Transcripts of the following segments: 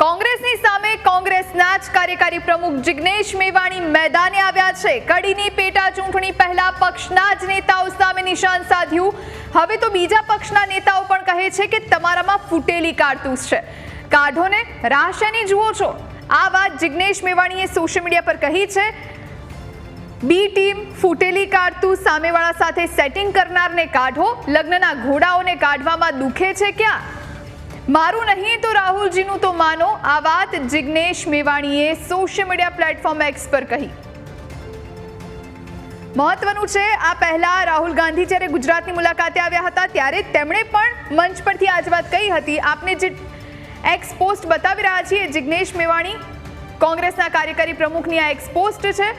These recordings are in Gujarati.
કોંગ્રેસની સામે કોંગ્રેસના જ કાર્યકારી પ્રમુખ જિગ્નેશ મેવાણી મેદાને આવ્યા છે. કડીની પેટા ચૂંટણી પહેલા પક્ષના જ નેતાઓ સામે નિશાન સાધ્યું. હવે તો બીજા પક્ષના નેતાઓ પણ કહે છે કે તમારામાં ફૂટેલી કારતૂસ છે. કાઢોને રાશેની જુઓ છો? આ વાત જિગ્નેશ મેવાણીએ સોશિયલ મીડિયા પર કહી છે. બી ટીમ ફૂટેલી કાઢતું સામેવાળા સાથે સેટિંગ કરનારને કાઢો. લગ્નના ઘોડાઓને કાઢવામાં દુખે છે ક્યાં? મારું નહીં તો રાહુલજીનું તો માનો. આ વાત જિગ્નેશ મેવાણીએ સોશિયલ મીડિયા પ્લેટફોર્મ એક્સ પર કહી. મહત્વનું છે, આ પહેલા રાહુલ ગાંધી જ્યારે ગુજરાતની મુલાકાતે આવ્યા હતા, ત્યારે તેમણે પણ મંચ પરથી આજ વાત કહી હતી. આપને જે એક્સ પોસ્ટ બતાવી રહ્યા છીએ, જિગ્નેશ મેવાણી કોંગ્રેસના કાર્યકારી પ્રમુખની આ એક્સ પોસ્ટ છે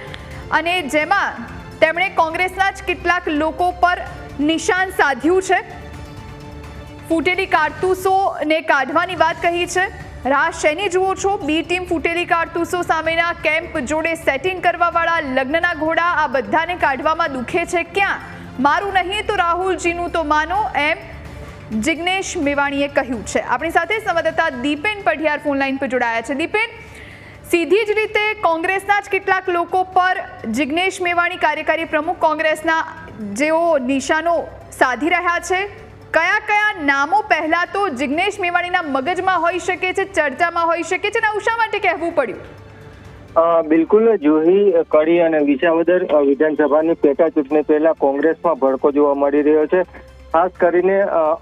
અને જેમાં તેમણે કોંગ્રેસના જ કેટલાક લોકો પર નિશાન સાધ્યું છે. ફૂટેલી કારતૂસોને કાઢવાની વાત કહી છે. રાહ શેની જુઓ છો? બી ટીમ ફૂટેલી કારતૂસો સામેના કેમ્પ જોડે સેટિંગ કરવાવાળા લગ્નના ઘોડા આ બધાને કાઢવામાં દુખે છે ક્યાં? મારું નહીં તો રાહુલજીનું તો માનો એમ જિગ્નેશ મેવાણીએ કહ્યું છે. આપણી સાથે સંવાદદાતા દીપેન પઢિયાર ફોનલાઈન પર જોડાયા છે. દીપેન, સીધી જ રીતે કોંગ્રેસના જ કેટલાક લોકો પર જિગ્નેશ મેવાણી કાર્યકારી પ્રમુખ કોંગ્રેસના જેઓ નિશાનો સાધી રહ્યા છે. કયા કયા નામો પહેલા તો જિગ્નેશ મેવાણીના મગજમાં હોઈ શકે છે, ચર્ચામાં હોઈ શકે છે ને આવું શા માટે કહેવું પડ્યું? બિલકુલ જુહી, કડી અને વિસાવદર વિધાનસભાની પેટા ચૂંટણી પહેલા કોંગ્રેસમાં ભડકો જોવા મળી રહ્યો છે. ખાસ કરીને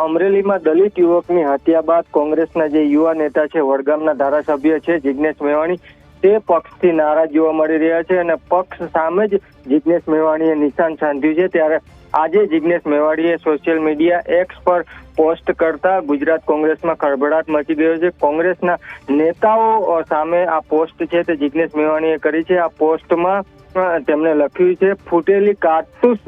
અમરેલીમાં દલિત યુવકની હત્યા બાદ કોંગ્રેસના જે યુવા નેતા છે, વડગામના ધારાસભ્ય છે જિજ્ઞેશ મેવાણી તે પક્ષથી નારાજ જોવા મળી રહ્યા છે અને પક્ષ સામે જ જિજ્ઞેશ મેવાણીએ નિશાન સાધ્યું છે. ત્યારે આજે જિજ્ઞેશ મેવાડીએ સોશિયલ મીડિયા એક્સ પર પોસ્ટ કરતા ગુજરાત કોંગ્રેસમાં ખળભળાટ મચી ગયો છે. કોંગ્રેસના નેતાઓ સામે આ પોસ્ટ છે તે જિજ્ઞેશ મેવાણીએ કરી છે. આ પોસ્ટમાં તેમણે લખ્યું છે, ફૂટેલી કારતૂસ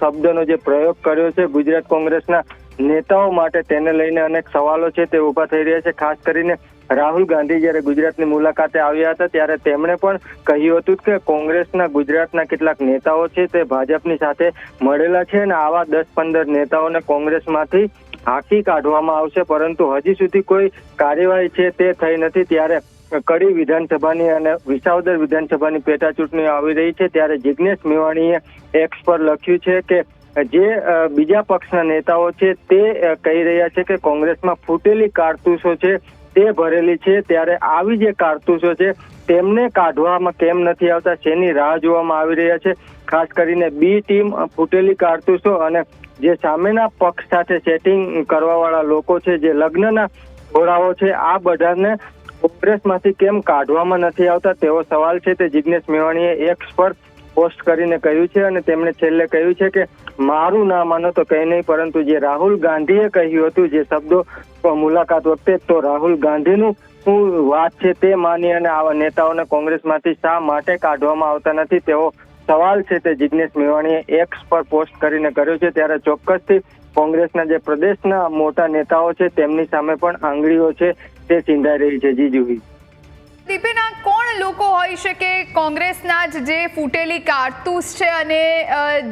શબ્દનો જે પ્રયોગ કર્યો છે ગુજરાત કોંગ્રેસના નેતાઓ માટે તેને લઈને અનેક સવાલો છે તે ઊભા થઈ રહ્યા છે. ખાસ કરીને રાહુલ ગાંધી જ્યારે ગુજરાતની મુલાકાતે આવ્યા હતા, ત્યારે તેમણે પણ કહ્યું હતું કે કોંગ્રેસના ગુજરાતના કેટલાક નેતાઓ છે તે ભાજપની સાથે મળેલા છે અને આવા દસ પંદર નેતાઓને કોંગ્રેસમાંથી હાંકી કાઢવામાં આવશે. પરંતુ હજી સુધી કોઈ કાર્યવાહી છે તે થઈ નથી. ત્યારે કડી વિધાનસભાની અને વિસાવદર વિધાનસભાની પેટા ચૂંટણી આવી રહી છે. ત્યારે જિજ્ઞેશ મેવાણીએ એક્સ પર લખ્યું છે કે જે બીજા પક્ષના નેતાઓ છે તે કહી રહ્યા છે કે કોંગ્રેસમાં ફૂટેલી કારતૂસો છે. તે ભરેલી છે ત્યારે આવી જે કારતૂસો છે, તેમને કાઢવામાં કેમ નથી આવતા શેની રાહ જોવામાં આવી રહ્યા છે? ખાસ કરીને બી ટીમ ફૂટેલી કારતૂસો અને જે સામેના પક્ષ સાથે સેટિંગ કરવાવાળા લોકો છે, જે લગ્નના ઘોડાઓ છે, આ બધાને કોંગ્રેસમાંથી કેમ કાઢવામાં નથી આવતા? તેવો સવાલ છે તે જિજ્ઞેશ મેવાણીએ એક્સ પર પોસ્ટ કરીને કહ્યું છે અને તેમણે છેલ્લે કહ્યું છે કે, મારું ના માનો તો કંઈ નહીં, પરંતુ જે રાહુલ ગાંધીએ કહ્યું હતું, જે શબ્દો મુલાકાત વખતે તો રાહુલ ગાંધીનું શું વાત છે તે માની અને આવા નેતાઓને કોંગ્રેસમાંથી શા માટે કાઢવામાં આવતા નથી તેવો સવાલ છે તે જિજ્ઞેશ મેવાણીએ એક્સ પર પોસ્ટ કરીને કર્યો છે. ત્યારે ચોક્કસથી કોંગ્રેસના જે પ્રદેશના મોટા નેતાઓ છે તેમની સામે પણ આંગળીઓ છે તે ચીંધાઈ રહી છે. જીજુભી દીપેન લોકો હોઈ શકે કોંગ્રેસના જ જે ફૂટેલી કારતૂસ છે અને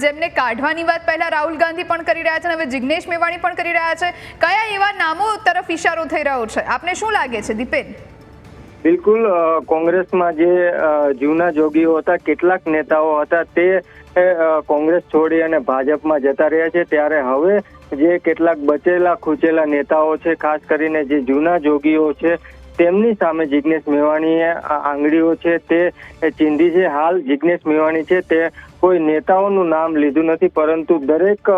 જેમને કાઢવાની વાત પહેલા રાહુલ ગાંધી પણ કરી રહ્યા છે અને હવે જિગ્નેશ મેવાણી પણ કરી રહ્યા છે. કયા એવા નામો તરફ ઇશારો થઈ રહ્યો છે? આપને શું લાગે છે, દીપેન? બિલકુલ કોંગ્રેસમાં જે જૂના જોગીઓ હતા, કેટલાક નેતાઓ હતા, તે કોંગ્રેસ છોડી અને ભાજપમાં જતા રહ્યા છે. ત્યારે હવે જે કેટલાક બચેલા ખૂચેલા નેતાઓ છે, ખાસ કરીને જે જૂના જોગીઓ છે તેમની સામે જિજ્ઞેશ મેવાણીએ આંગળીઓ છે તે ચીંધી છે. હાલ જિજ્ઞેશ મેવાણી છે તે કોઈ નેતાઓનું નામ લીધું નથી, પરંતુ દરેક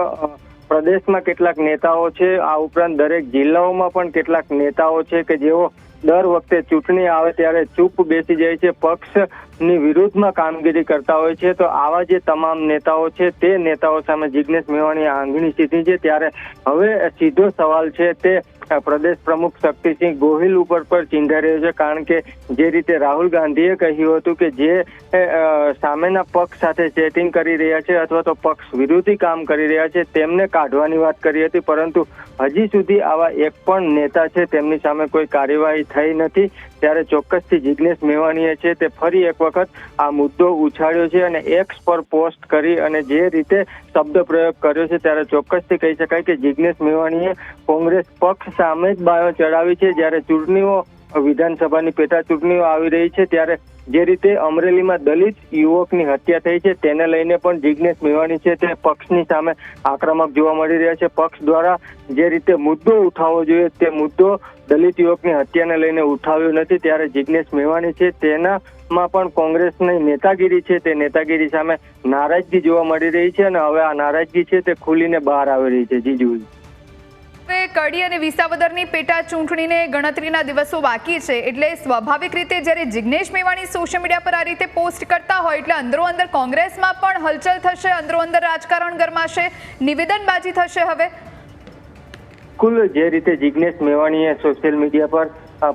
પ્રદેશમાં કેટલાક નેતાઓ છે. આ ઉપરાંત દરેક જિલ્લાઓમાં પણ કેટલાક નેતાઓ છે કે જેઓ દર વખતે ચૂંટણી આવે ત્યારે ચૂપ બેસી જાય છે, પક્ષની વિરુદ્ધમાં કામગીરી કરતા હોય છે. તો આવા જે તમામ નેતાઓ છે તે નેતાઓ સામે જિજ્ઞેશ મેવાણી આંગણી સીધી છે. ત્યારે હવે સીધો સવાલ છે તે પ્રદેશ પ્રમુખ શક્તિસિંહ ગોહિલ ઉપર પર ચિંધાઈ રહ્યો છે. કારણ કે જે રીતે રાહુલ ગાંધીએ કહ્યું હતું કે જે સામેના પક્ષ સાથે ચેટિંગ કરી રહ્યા છે અથવા તો પક્ષ વિરોધી કામ કરી રહ્યા છે, તેમને કાઢવાની વાત કરી હતી. પરંતુ હજી સુધી આવા એક પણ નેતા છે, તેમની સામે કોઈ કાર્યવાહી થઈ નથી. ત્યારે ચોક્કસથી જિજ્ઞેશ મેવાણીએ છે તે ફરી એક વખત આ મુદ્દો ઉછાળ્યો છે અને એક્સ પર પોસ્ટ કરી અને જે રીતે શબ્દ પ્રયોગ કર્યો છે ત્યારે ચોક્કસથી કહી શકાય કે જિજ્ઞેશ મેવાણીએ કોંગ્રેસ પક્ષ સામે જ બાયો ચડાવી છે. જ્યારે ચૂંટણીઓ, વિધાનસભાની પેટા ચૂંટણીઓ આવી રહી છે, ત્યારે જે રીતે અમરેલીમાં દલિત યુવકની હત્યા થઈ છે, તેને લઈને પણ જિજ્ઞેશ મેવાણી છે તે પક્ષની સામે આક્રમક જોવા મળી રહ્યા છે. પક્ષ દ્વારા જે રીતે મુદ્દો ઉઠાવવો જોઈએ, તે મુદ્દો દલિત યુવકની હત્યાને લઈને ઉઠાવ્યો નથી. ત્યારે જિજ્ઞેશ મેવાણી છે તેનામાં પણ કોંગ્રેસની નેતાગીરી છે. તે નેતાગીરી સામે નારાજગી જોવા મળી રહી છે અને હવે આ નારાજગી છે તે ખુલીને બહાર આવી રહી છે. જીજુ કડી અને વિસાવદરની પેટા ચૂંટણીને ગણતરીના દિવસો બાકી છે એટલે સ્વાભાવિક રીતે જ્યારે જિગ્નેશ મેવાણી સોશિયલ મીડિયા પર આ રીતે પોસ્ટ કરતા હોય એટલે અંદરો અંદર કોંગ્રેસમાં પણ હલચલ થશે અંદરો અંદર રાજકારણ ગરમાશે નિવેદનબાજી થશે હવે. કુલ જે રીતે જિગ્નેશ મેવાણીએ સોશિયલ મીડિયા પર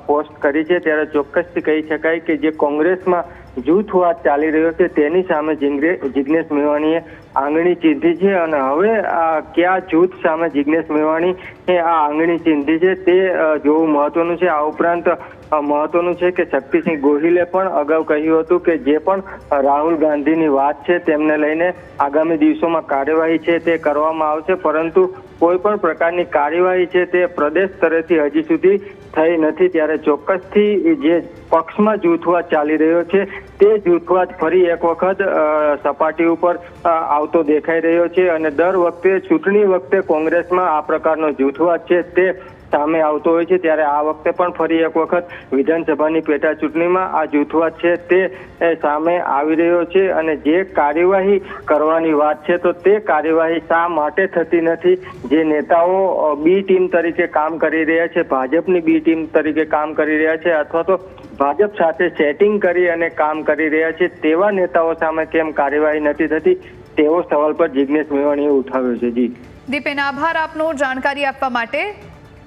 પોસ્ટ કરી છે, ત્યારે ચોક્કસથી કહી શકાય કે જે કોંગ્રેસમાં જૂથવાદ ચાલી રહ્યો છે, તેની સામે જિગ્નેશ મેવાણીએ આંગણી ચીંધી છે અને હવે આ કયા જૂથ સામે જિજ્ઞેશ મેવાણી એ આ આંગણી ચીંધી છે, તે જોવું મહત્વનું છે. આ ઉપરાંત મહત્વનું છે કે શક્તિસિંહ ગોહિલે પણ અગાઉ કહ્યું હતું કે જે પણ રાહુલ ગાંધીની વાત છે, તેમને લઈને આગામી દિવસોમાં કાર્યવાહી છે, તે કરવામાં આવશે. પરંતુ કોઈ પણ પ્રકારની કાર્યવાહી છે તે પ્રદેશ સ્તરેથી હજી સુધી થઈ નથી. ત્યારે ચોક્કસથી જે પક્ષમાં જૂથવાદ ચાલી રહ્યો છે, તે જૂથવાદ ફરી એક વખત સપાટી ઉપર આવતો દેખાઈ રહ્યો છે. અને દર વખતે, ચૂંટણી વખતે કોંગ્રેસમાં આ પ્રકારનો જૂથવાદ છે તે સામે આવતો હોય છે, ત્યારે આ વખતે પણ ફરી એક વખત વિધાનસભાની પેટા ચૂંટણીમાં આ જૂથવાદ છે તે સામે આવી રહ્યો છે અને જે કાર્યવાહી કરવાની વાત છે, તો તે કાર્યવાહી શા માટે થતી નથી? જે નેતાઓ બી ટીમ તરીકે કામ કરી રહ્યા છે, ભાજપની બી ટીમ તરીકે કામ કરી રહ્યા છે, અથવા તો ભાજપ સાથે સેટિંગ કરી અને કામ કરી રહ્યા છે, તેવા નેતાઓ સામે કેમ કાર્યવાહી નથી થતી? તેવો સવાલ પર જિજ્ઞેશ મેવાણીએ ઉઠાવ્યો છે. જી. દીપેન, આભાર આપનો જાણકારી આપવા માટે.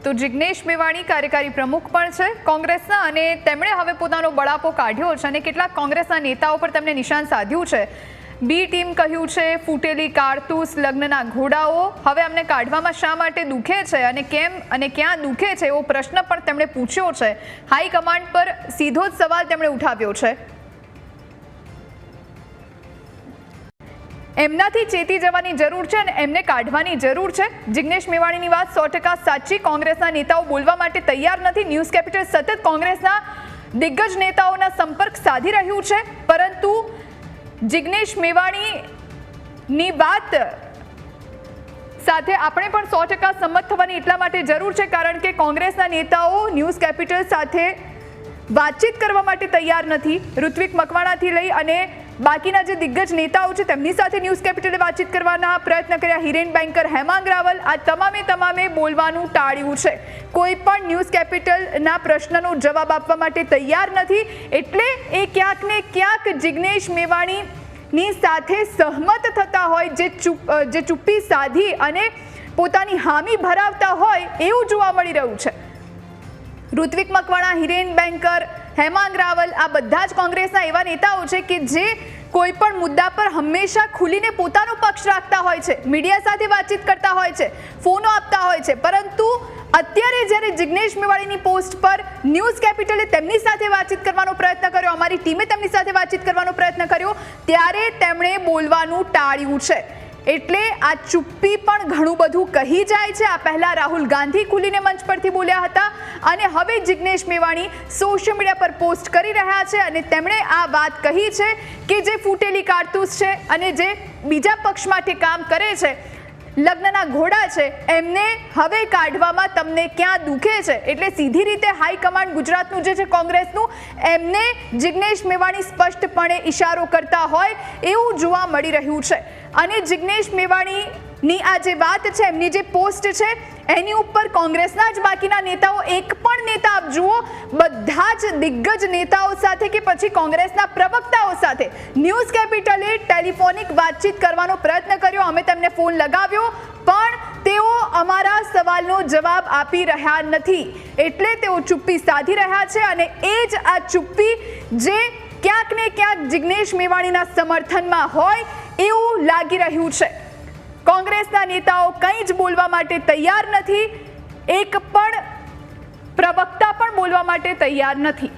તો જિગ્નેશ મેવાણી કાર્યકારી પ્રમુખ પણ છે. કોંગ્રેસના અને તેમણે હવે પોતાનો બળાપો કાઢ્યો છે અને કેટલાક કોંગ્રેસના નેતાઓ પર તેમણે નિશાન સાધ્યું છે. બી ટીમ કહ્યું છે, ફૂટેલી કારતૂસ, લગ્નના ઘોડાઓ, હવે અમને કાઢવામાં શા માટે દુખે છે અને કેમ અને ક્યાં દુખે છે એવો પ્રશ્ન પણ તેમણે પૂછ્યો છે. હાઈકમાન્ડ પર સીધો જ સવાલ તેમણે ઉઠાવ્યો છે. એમનાથી ચેતી જવાની જરૂર છે અને એમને કાઢવાની જરૂર છે. જિગ્નેશ મેવાણીની વાત સો ટકા સાચી. કોંગ્રેસના નેતાઓ બોલવા માટે તૈયાર નથી. ન્યૂઝ કેપિટલ સતત કોંગ્રેસના દિગ્ગજ નેતાઓના સંપર્ક સાધી રહ્યું છે. પરંતુ જિગ્નેશ મેવાણીની વાત સાથે આપણે પણ સો ટકા સંમત થવાની એટલા માટે જરૂર છે, કારણ કે કોંગ્રેસના નેતાઓ ન્યૂઝ કેપિટલ સાથે વાતચીત કરવા માટે તૈયાર નથી. ઋત્વિક મકવાણાથી લઈ અને બાકીના જે દિગ્ગજ નેતાઓ છે, તેમની સાથે ન્યૂઝ કેપિટલે વાતચીત કરવાના પ્રયત્ન કર્યા. હિરેન બેન્કર, હેમાંગ રાવલ, આ તમામે તમામે બોલવાનું ટાળ્યું છે. કોઈ પણ ન્યૂઝ કેપિટલના પ્રશ્નનો જવાબ આપવા માટે તૈયાર નથી, એટલે એ ક્યાંક ને ક્યાંક જિગ્નેશ મેવાણી ની સાથે સહમત થતા હોય, જે ચૂપ જે ચૂપ્પી સાધી અને પોતાની હામી ભરાવતા હોય, એવું જોવા મળી રહ્યું છે. ઋત્વિક મકવાણા, હિરેન બેન્કર હેમાંગ રાવલ, આ બધા જ કોંગ્રેસના એવા નેતાઓ છે કે જે કોઈ પણ મુદ્દા પર હંમેશા ખુલીને પોતાનો પક્ષ રાખતા હોય છે, મીડિયા સાથે વાતચીત કરતા હોય છે, ફોનો આપતા હોય છે. પરંતુ અત્યારે જ્યારે જિગ્નેશ મેવાણીની પોસ્ટ પર ન્યૂઝ કેપિટલે તેમની સાથે વાતચીત કરવાનો પ્રયત્ન કર્યો, અમારી ટીમે તેમની સાથે વાતચીત કરવાનો પ્રયત્ન કર્યો, ત્યારે તેમણે બોલવાનું ટાળ્યું છે. એટલે આ ચુપ્પી પણ ઘણું બધું કહી જાય છે. આ પહેલા રાહુલ ગાંધી ખુલીને મંચ પરથી બોલ્યા હતા અને હવે જિગ્નેશ મેવાણી સોશિયલ મીડિયા પર પોસ્ટ કરી રહ્યા છે અને તેમણે આ વાત કહી છે કે જે ફૂટેલી કારતૂસ છે અને જે બીજા પક્ષ માટે કામ કરે છે, લગ્નના ઘોડા છે, એમને હવે કાઢવામાં તમને ક્યાં દુખે છે? એટલે સીધી રીતે હાઈકમાન્ડ ગુજરાતનું જે છે કોંગ્રેસનું, એમને જિગ્નેશ મેવાણી સ્પષ્ટપણે ઇશારો કરતા હોય એવું જોવા મળી રહ્યું છે. અને જિગ્નેશ મેવાણીની આ જે વાત છે, એમની જે પોસ્ટ છે, એની ઉપર કોંગ્રેસના જ બાકીના નેતાઓ, એક પણ નેતા આપ જુઓ, બધા જ દિગ્ગજ નેતાઓ સાથે કે પછી કોંગ્રેસના પ્રવક્તાઓ સાથે ન્યૂઝ કેપિટલે ટેલિફોનિક વાતચીત કરવાનો પ્રયત્ન કર્યો. અમે તેમને ફોન લગાવ્યો, પણ તેઓ અમારા સવાલનો જવાબ આપી રહ્યા નથી. એટલે તેઓ ચુપ્પી સાધી રહ્યા છે અને એ જ આ ચુપ્પી જે ક્યાંક ને ક્યાંક જિગ્નેશ મેવાણીના સમર્થનમાં હોય એવું લાગી રહ્યું છે. કોંગ્રેસના નેતાઓ કંઈ જ બોલવા માટે તૈયાર નથી. એક પણ પ્રવક્તા પણ બોલવા માટે તૈયાર નથી.